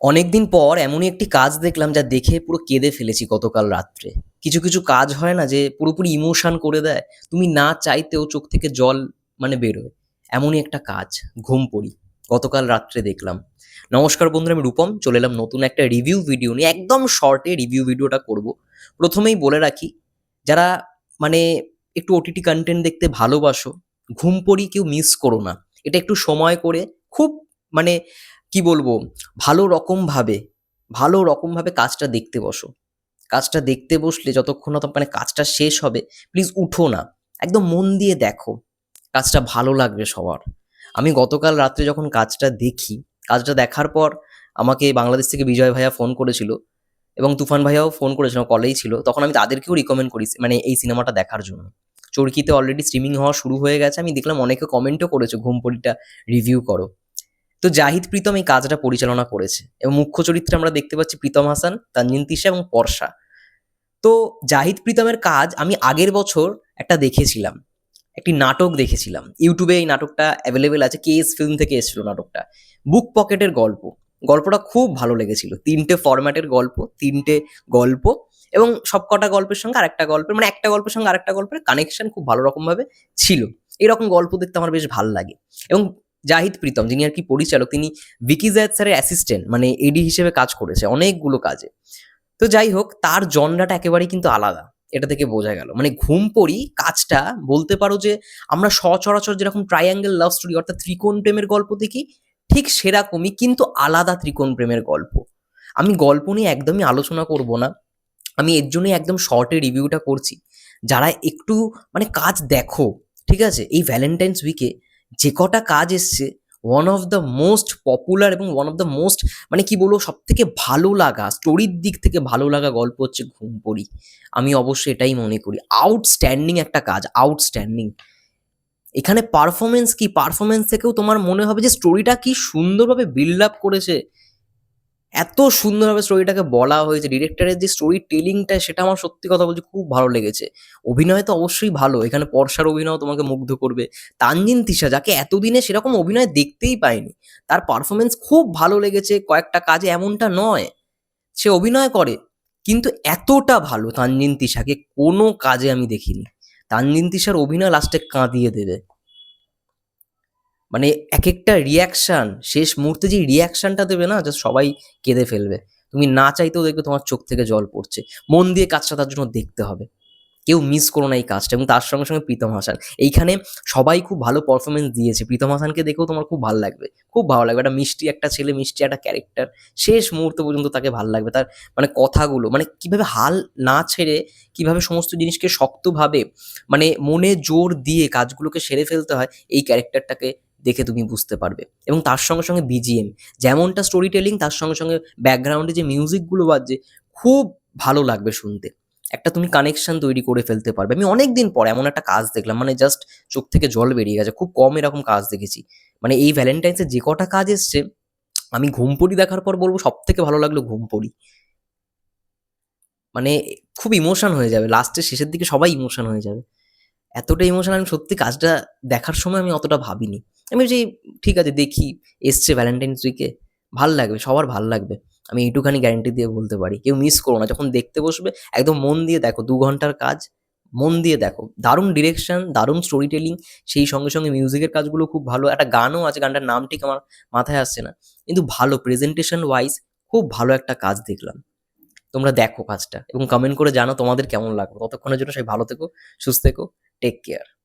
অনেকদিন পর এমনই একটি কাজ দেখলাম যা দেখে পুরো কেঁদে ফেলেছি গতকাল রাত্রে। কিছু কিছু কাজ হয় না যে পুরোপুরি ইমোশন করে দেয়। তুমি না চাইতেও চোখ থেকে জল মানে বেরোয়। এমনই একটা কাজ, ঘুম পড়ি, গতকাল রাত্রে দেখলাম। নমস্কার বন্ধুরা, আমি রূপম। চলে এলাম নতুন একটা রিভিউ ভিডিও নিয়ে, একদম শর্টে রিভিউ ভিডিওটা করব। প্রথমেই বলে রাখি, যারা মানে একটু ওটিটি কন্টেন্ট দেখতে ভালোবাসো, ঘুম পড়ি কেউ মিস করো না। এটা একটু সময় করে, খুব মানে কি বলব? ভালো রকমভাবে ভালো রকমভাবে কাজটা দেখতে বসো। কাজটা দেখতে বসলে যতক্ষণ না মানে কাজটা শেষ হবে প্লিজ উঠো না। একদম মন দিয়ে দেখো, কাজটা ভালো লাগবে সবার। আমি গতকাল রাত্রে যখন কাজটা দেখি, কাজটা দেখার পর আমাকে বাংলাদেশ থেকে বিজয় ভাইয়া ফোন করেছিল এবং তুফান ভাইয়াও ফোন করেছিল কলেই ছিল। তখন আমি তাদেরকেও রিকমেন্ড করি মানে এই সিনেমাটা দেখার জন্য। চরকিতে অলরেডি স্ট্রিমিং হওয়া শুরু হয়ে গেছে, আমি দেখলাম অনেকে কমেন্টও করেছে, ঘুমপড়িটা রিভিউ করো। তো জাহিদ প্রীতম এই কাজটা পরিচালনা করেছে এবং মুখ্য চরিত্রে আমরা দেখতে পাচ্ছি প্রীতম হাসান, তানজিন তিশা এবং পর্ষা তো জাহিদ প্রীতমের কাজ আমি আগের বছর একটা দেখেছিলাম, একটি নাটক দেখেছিলাম। ইউটিউবে এই নাটকটা অ্যাভেলেবেল আছে কে এস ফিল্ম থেকে এসেছিল নাটকটা। বুক পকেটের গল্প। গল্পটা খুব ভালো লেগেছিল। তিনটে ফরম্যাটের গল্প, তিনটে গল্প এবং সবকটা গল্পের সঙ্গে আরেকটা গল্পের মানে একটা গল্পের সঙ্গে আরেকটা গল্পের কানেকশন খুব ভালো রকমভাবে ছিল। এরকম গল্প দেখতে আমার বেশ ভালো লাগে। এবং জাহিদ প্রীতম, যিনি আর কি পরিচালক, তিনি ভিকি জায়দ স্যারের অ্যাসিস্ট্যান্ট মানে এডি হিসেবে কাজ করেছে অনেকগুলো কাজে। তো যাই হোক, তার জনরাটা একেবারেই কিন্তু আলাদা, এটা থেকে বোঝা গেল। মানে ঘুম পড়ি, কাজটা বলতে পারো যে আমরা সচরাচর যেরকম ট্রায়াঙ্গেল লাভ স্টোরি অর্থাৎ ত্রিকোণ প্রেমের গল্প দেখি, ঠিক সেরকমই কিন্তু আলাদা ত্রিকোণ প্রেমের গল্প। আমি গল্প নিয়ে একদমই আলোচনা করব না। আমি এর জন্যই একদম শর্টে রিভিউটা করছি। যারা একটু মানে কাজ দেখো, ঠিক আছে? এই ভ্যালেন্টাইন্স উইকে যে কটা কাজ এসছে one of the most popular এবং ওয়ান অফ দ্য মোস্ট মানে কি বলব সব থেকে ভালো লাগা স্টোরির দিক থেকে ভালো লাগা গল্প হচ্ছে ঘুম পড়ি। আমি অবশ্যই এটাই মনে করি। আউটস্ট্যান্ডিং একটা কাজ আউটস্ট্যান্ডিং এখানে পারফরমেন্স কি? পারফরমেন্স থেকেও তোমার মনে হবে যে স্টোরিটা কি সুন্দরভাবে বিল্ড আপ করেছে। এত সুন্দরভাবে স্টোরিটাকে বলা হয়েছে ডিরেক্টরের যে স্টোরি টেলিংটা সেটা আমার সত্যি কথা বলছি খুব ভালো লেগেছে। অভিনয় তো অবশ্যই ভালো, এখানে পর্ষার অভিনয় তোমাকে মুগ্ধ করবে। তানজিন তিশা, যাকে এতদিনে সেরকম অভিনয় দেখতেই পাইনি, তার পারফরমেন্স খুব ভালো লেগেছে, কয়েকটা কাজে এমনটা নয়, সে অভিনয় করে, কিন্তু এতটা ভালো তানজিন তিশাকে, কোনো কাজে আমি দেখিনি। তানজিন তিশার অভিনয় লাস্টে কাঁদিয়ে দেবে। মানে এক একটা রিয়াকশান শেষ মুহূর্তে যে রিয়াকশানটা দেবে না জাস্ট সবাই কেঁদে ফেলবে। তুমি না চাইতেও দেখবে তোমার চোখ থেকে জল পড়ছে। মন দিয়ে কাজটা তার জন্য দেখতে হবে। কেউ মিস করো না এই কাজটা এবং তার সঙ্গে সঙ্গে প্রীতম হাসান। এইখানে সবাই খুব ভালো পারফরমেন্স দিয়েছে। প্রীতম হাসানকে দেখেও তোমার খুব ভালো লাগবে। খুব ভালো লাগবে। একটা মিষ্টি একটা ছেলে, মিষ্টি একটা ক্যারেক্টার শেষ মুহূর্ত পর্যন্ত তাকে ভালো লাগবে। তার মানে কথাগুলো মানে কীভাবে হাল না ছেড়ে, কীভাবে সমস্ত জিনিসকে শক্তভাবে মানে মনে জোর দিয়ে কাজগুলোকে সেরে ফেলতে হয়, এই ক্যারেক্টারটাকে দেখে তুমি বুঝতে পারবে। এবং তার সঙ্গে সঙ্গে বিজিএম যেমনটা স্টোরি টেলিং তার সঙ্গে সঙ্গে ব্যাকগ্রাউন্ডে যে মিউজিকগুলো বাজছে, খুব ভালো লাগবে শুনতে। একটা তুমি কানেকশন তৈরি করে ফেলতে পারবে। আমি অনেক দিন পর এমন একটা কাজ দেখলাম মানে জাস্ট চোখ থেকে জল বেরিয়ে গেছে, খুব কম এরকম কাজ দেখেছি। মানে এই ভ্যালেন্টাইন্সে যে কটা কাজ এসছে, আমি ঘুমপড়ি দেখার পর বলব সব থেকে ভালো লাগল ঘুমপড়ি। মানে খুব ইমোশন হয়ে যাবে লাস্টের শেষের দিকে সবাই ইমোশন হয়ে যাবে। এতটা ইমোশন আমি সত্যি কাজটা দেখার সময় আমি অতটা ভাবিনি। আমি যে ঠিক আছে, দেখি, এসছে ভ্যালেন্টাইন্স উইকে ভালো লাগবে, সবার ভালো লাগবে। আমি এইটুখানি গ্যারেন্টি দিয়ে বলতে পারি। কেউ মিস করো না। যখন দেখতে বসবে, একদম মন দিয়ে দেখো, দু ঘণ্টার কাজ, মন দিয়ে দেখো। দারুণ ডিরেকশন দারুণ স্টোরি টেলিং সেই সঙ্গে সঙ্গে মিউজিকের কাজগুলো খুব ভালো। একটা গানও আছে, গানটার নাম ঠিক আমার মাথায় আসছে না। কিন্তু ভালো প্রেজেন্টেশন ওয়াইজ খুব ভালো একটা কাজ দেখলাম। তোমরা দেখো কাজটা এবং কমেন্ট করে জানো তোমাদের কেমন লাগল। ততক্ষণের জন্য সবাই ভালো থেকো, সুস্থ থেকো। Take care.